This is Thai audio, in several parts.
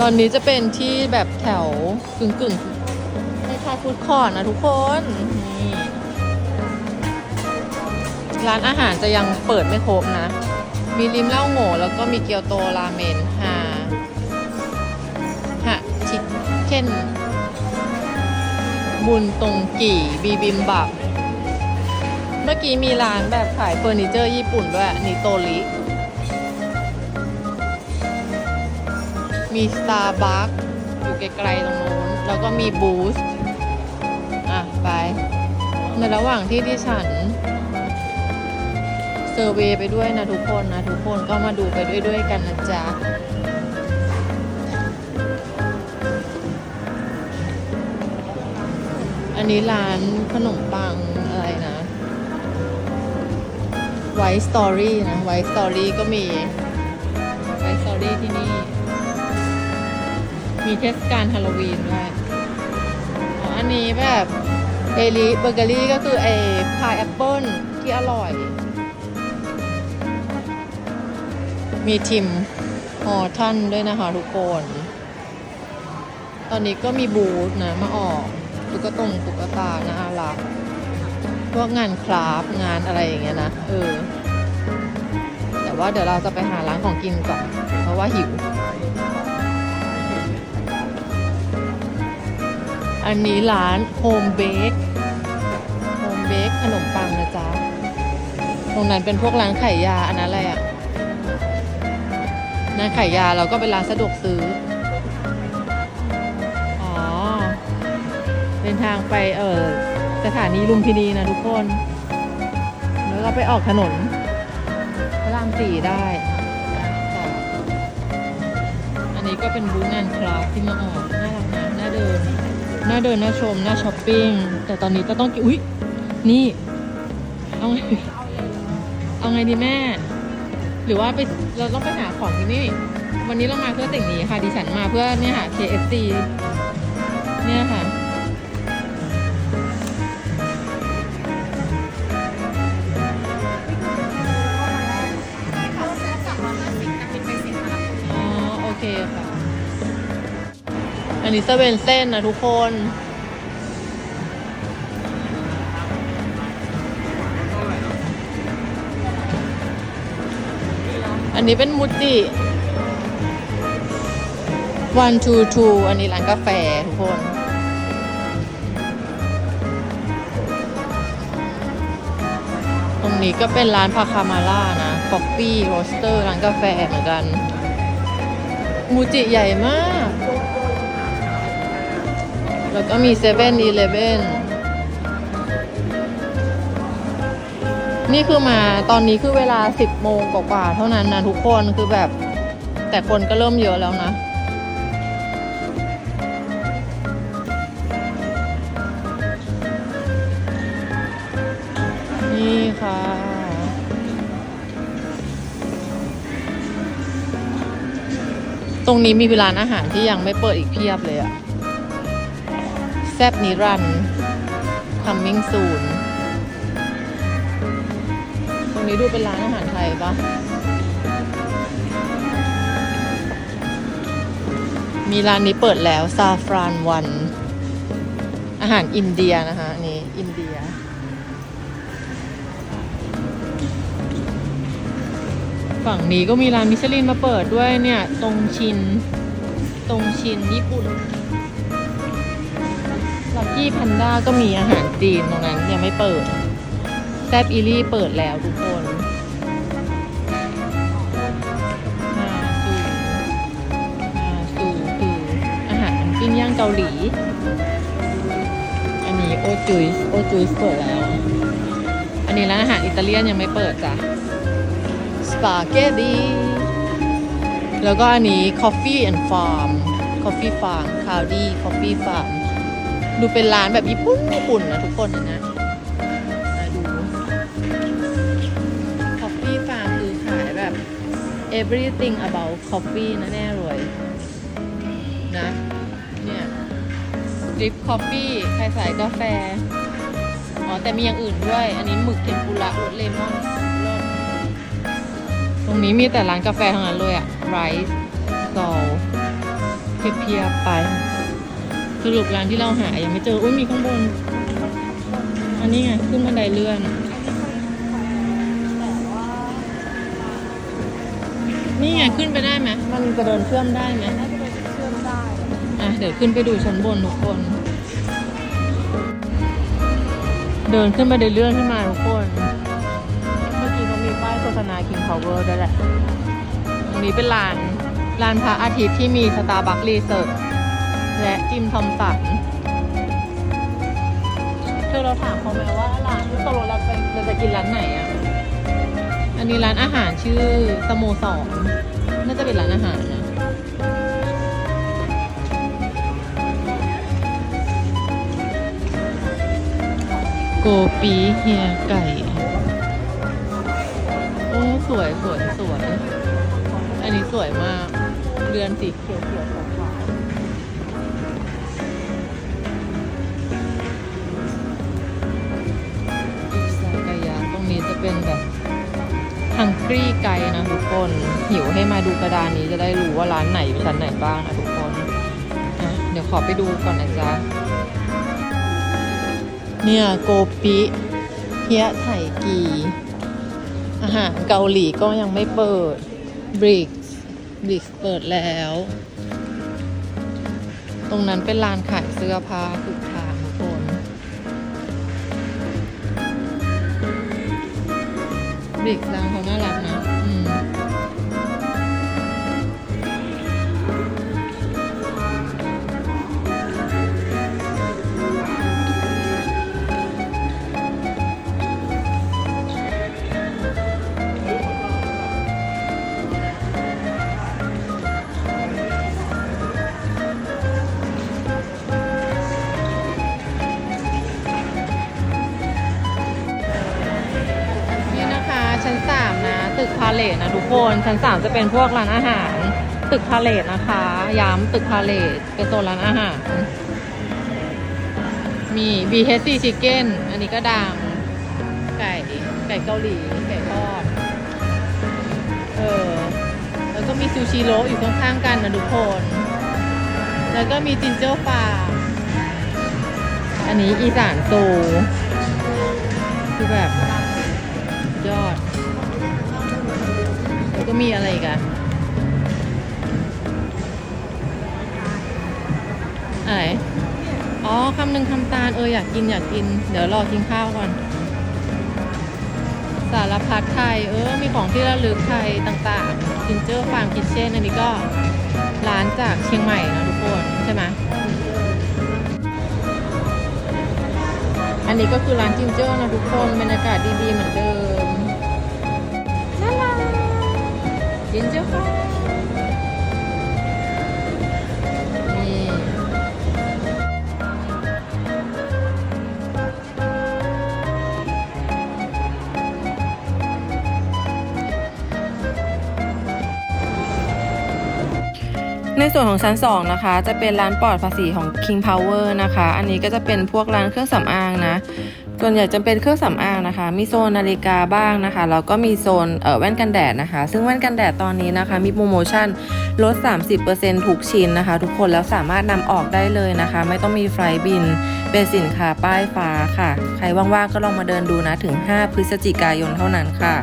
ตอนนี้จะเป็นที่แบบแถวกึ่งกึ่งคล้ายฟูดคอร์ทนะทุกคนนี่ร้านอาหารจะยังเปิดไม่ครบนะ มีริมเหล้าโง่แล้วก็มีเกียวโตราเมนฮาฮะชิคเก้นบุญตรงกี่บีบิมบับ เมื่อกี้มีร้านแบบขายเฟอร์นิเจอร์ญี่ปุ่นด้วยนิโตริ มี Starbucks อยู่ไกลๆตรงนู้น แล้วก็มี Boost อะ ไป ในระหว่างที่ที่ฉัน เซอร์เวยไปด้วยนะทุกคนนะ ทุกคนก็มาดูไปด้วยด้วยๆกันนะจ๊ะอันนี้ร้านขนมปังอะไรนะไว t ์สตอรี่นะไว t ์สตอรี่ก็มีไว t ์สตอรี่ที่นี่ มีเทศกาลฮาโลวีนด้วยอันนี้แบบเอลิเบเกอรี่ก็คือไอ้พายแอปเปิ้ลที่อร่อย มีทิมฮอทันด้วยนะคะทุกคน ตอนนี้ก็มีบูธนะมาออกตุ๊กตงตุ๊กตานะอารักพวกงานคราฟงานอะไรอย่างเงี้ยนะ เออ แต่ว่าเดี๋ยวเราจะไปหาร้านของกินก่อน เพราะว่าหิว อันนี้ร้านโฮมเบ e โฮมเบ e ขนมปังนะจ๊ะ ตรงนั้นเป็นพวกร้านขายยา อันนั้นอะไรอะร้านขายยาเราก็เป็นร้านสะดวกซื้อ อ๋อ เดินทางไปเออสถานีลุมพินีนะทุกคน แล้วก็ไปออกถนนพระรามสี่ได้ อันนี้ก็เป็นบูธงานคราฟที่มาออกน่ารักนะน่าเดิน น่าเดินน่าชมน่าช้อปปิ้งแต่ตอนนี้ก็ต้องกินอุ๊ยนี่เอาไงเอาไงดีแม่ หรือว่าไปเราต้องไปหาของที่นี่ วันนี้เรามาเพื่อสิ่งนี้ค่ะดิฉันมาเพื่อเนี่ยค่ะ KFC เนี่ยค่ะ อันนี้จะเป็นเส้นนะทุกคน อันนี้เป็นมูจิ one two two อันนี้ร้านกาแฟทุกคนตรงนี้ก็เป็นร้านพาคามาร่านะคอฟฟี่โรสเตอร์ร้านกาแฟเหมือนกัน มูจิใหญ่มาก แล้วก็มีเซเว่นอีเลเว่นนี่คือมาตอนนี้คือเวลา 10 โมงกว่าๆเท่านั้นนะทุกคนคือแบบ แต่คนก็เริ่มเยอะแล้วนะนี่ค่ะตรงนี้มีร้านอาหารที่ยังไม่เปิดอีกเพียบเลยอะ แซบนิรัน coming soon ตรงนี้ดูเป็นร้านอาหารไทยปะมีร้านนี้เปิดแล้วซาฟรานวัน อาหารอินเดียนะคะนนี้อินเดีย ฝั่งนี้ก็มีร้านมิชลินมาเปิดด้วยเนี่ย ตรงชิน ตรงชินญี่ปุ่น กี้แพนด้าก็มีอาหารจีนตรงนั้นยังไม่เปิด แซบอีลี่เปิดแล้วทุกคนฮาซูฮาซูคืออาหารปิ้งย่างเกาหลี อันนี้โอจุยโอจุยเปิดแล้ว อันนี้ร้านอาหารอิตาเลียนยังไม่เปิดจ้ะ สปาเกตตีแล้วก็อันนี้ Coffee and Farm Coffee Farm c o w d y Coffee Farm ดูเป็นร้านแบบญี่ปุ่นญี่ปุ่นนะทุกคนนะนะมาดู Coffee Farm คือขายแบบ everything about coffee นะแน่เลยนะเนี่ย drip coffee ใครใส่กาแฟ อ๋อ แต่มีอย่างอื่นด้วย อันนี้หมึกเทมปุระรสเลมอนตรงนี้มีแต่ร้านกาแฟทั้งนั้นเลยอะไรซ์ซอลเพียบๆไป สรุปร้านที่เราหายังไม่เจอ อุ้ยมีข้างบน อันนี้ไงขึ้นบันไดเลื่อน นี่ไงขึ้นไปได้ไหมมันจะเดินเชื่อมได้ไหมน่าจะเป็นเชื่อมได้อะเดี๋ยวขึ้นไปดูชั้นบนทุกคน เดินขึ้นบันไดเลื่อนขึ้นมาทุกคน เมื่อกี้เขามีป้ายโฆษณา King Power ด้วยแหละตรงนี้เป็นลานลานพระอาทิตย์ที่มีสตาร์บัครีเสิร์ช และจิมทอมสันเธอเราถามเขาไหมว่าร้านที่ตกลงเราไปเราจะกินร้านไหนอะ อันนี้ร้านอาหารชื่อสโมสรน่าจะเป็นร้านอาหารนะโกปีเฮียไก่ โอ้สวยสวยสวย อันนี้สวยมาก เรือนสีเขียวเขียวขาว เป็นแบบฮังกรีไกด์นะทุกคน หิวให้มาดูกระดานนี้จะได้รู้ว่าร้านไหนอยู่ชั้นไหนบ้างนะทุกคนอะเดี๋ยวขอไปดูก่อนนะจ๊ะ เนี่ยโกปิเฮียไถกี อาหารเกาหลีก็ยังไม่เปิดบริกบริกเปิดแล้ว ตรงนั้นเป็นลานขายเสื้อผ้าทุก บริก เลทนะทุกคนชั้นสามจะเป็นพวกร้านอาหาร ตึกพาเลทนะคะ ย้ำตึกพาเลทเป็นโซนร้านอาหาร มี BHC Chicken อันนี้ก็ดัง ไก่ไก่เกาหลีไก่ทอด เออ แล้วก็มีซูชิโรอยู่ข้างๆกันนะทุกคน แล้วก็มีจินเจอร์ฟาร์มอันนี้อีสานตูคือแบบยอด ก็มีอะไรอีกอะอะไรอ๋อคำหนึ่งคำตาลเอออยากกินอยากกิน เดี๋ยวรอกินข้าวก่อน สารพัดไทย เออ มีของที่ระลึกไทยต่างๆจินเจอร์ฟาร์มคิทเช่นอันนี้ก็ร้านจากเชียงใหม่นะทุกคนใช่ไหมอันนี้ก็คือร้านจิงเจอร์นะทุกคนบรรยากาศดีๆเหมือนเดิม จิงเจอร์ค่ะนี่ในส่วนของชั้น 2 นะคะ จะเป็นร้านปลอดภาษีของ King Power นะคะ อันนี้ก็จะเป็นพวกร้านเครื่องสำอางนะ ส่วนใหญ่จะเป็นเครื่องสำอางนะคะ มีโซนนาฬิกาบ้างนะคะ แล้วก็มีโซนเอ่อแว่นกันแดดนะคะ ซึ่งแว่นกันแดดตอนนี้นะคะ มีโปรโมชั่นลด 30%ทุกชิ้นนะคะ ทุกคนแล้วสามารถนำออกได้เลยนะคะ ไม่ต้องมีไฟล์บิน เป็นสินค้าป้ายฟ้าค่ะ ใครว่างๆก็ลองมาเดินดูนะถึง 5 พฤศจิกายนเท่านั้นค่ะ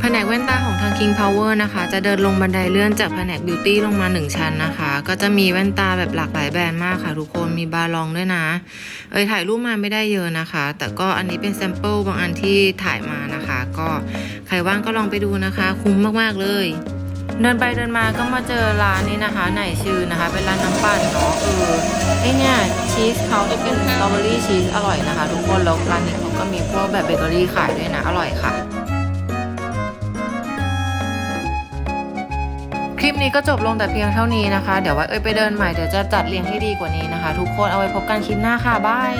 แผนกแว่นตาของทาง King Power นะคะ จะเดินลงบันไดเลื่อนจากแผนกบิวตี้ลงมา 1 ชั้นนะคะ ก็จะมีแว่นตาแบบหลากหลายแบรนด์มากค่ะ ทุกคนมีบาลองด้วยนะ เอ้ยถ่ายรูปมาไม่ได้เยอะนะคะ แต่ก็อันนี้เป็นแซมเปิลบางอันที่ถ่ายมานะคะ ก็ใครว่างก็ลองไปดูนะคะ คุ้มมากๆเลยเดินไปเดินมาก็มาเจอร้านนี้นะคะ ไหนชื่อนะคะ เป็นร้านน้ำปั่นเนาะเออไอเนี่ยชีสเขาจะเป็นสตรอเบอรี่ชีสอร่อยนะคะ ทุกคนแล้วร้านนี้เขาก็มีพวกแบบเบเกอรี่ขายด้วยนะ อร่อยค่ะ ลิปนี้ก็จบลงแต่เพียงเท่านี้นะคะ เดี๋ยวไว้เอ้ยไปเดินใหม่เดี๋ยวจะจัดเรียงให้ดีกว่านี้นะคะ ทุกคนเอาไว้พบกันคลิปหน้าค่ะบาย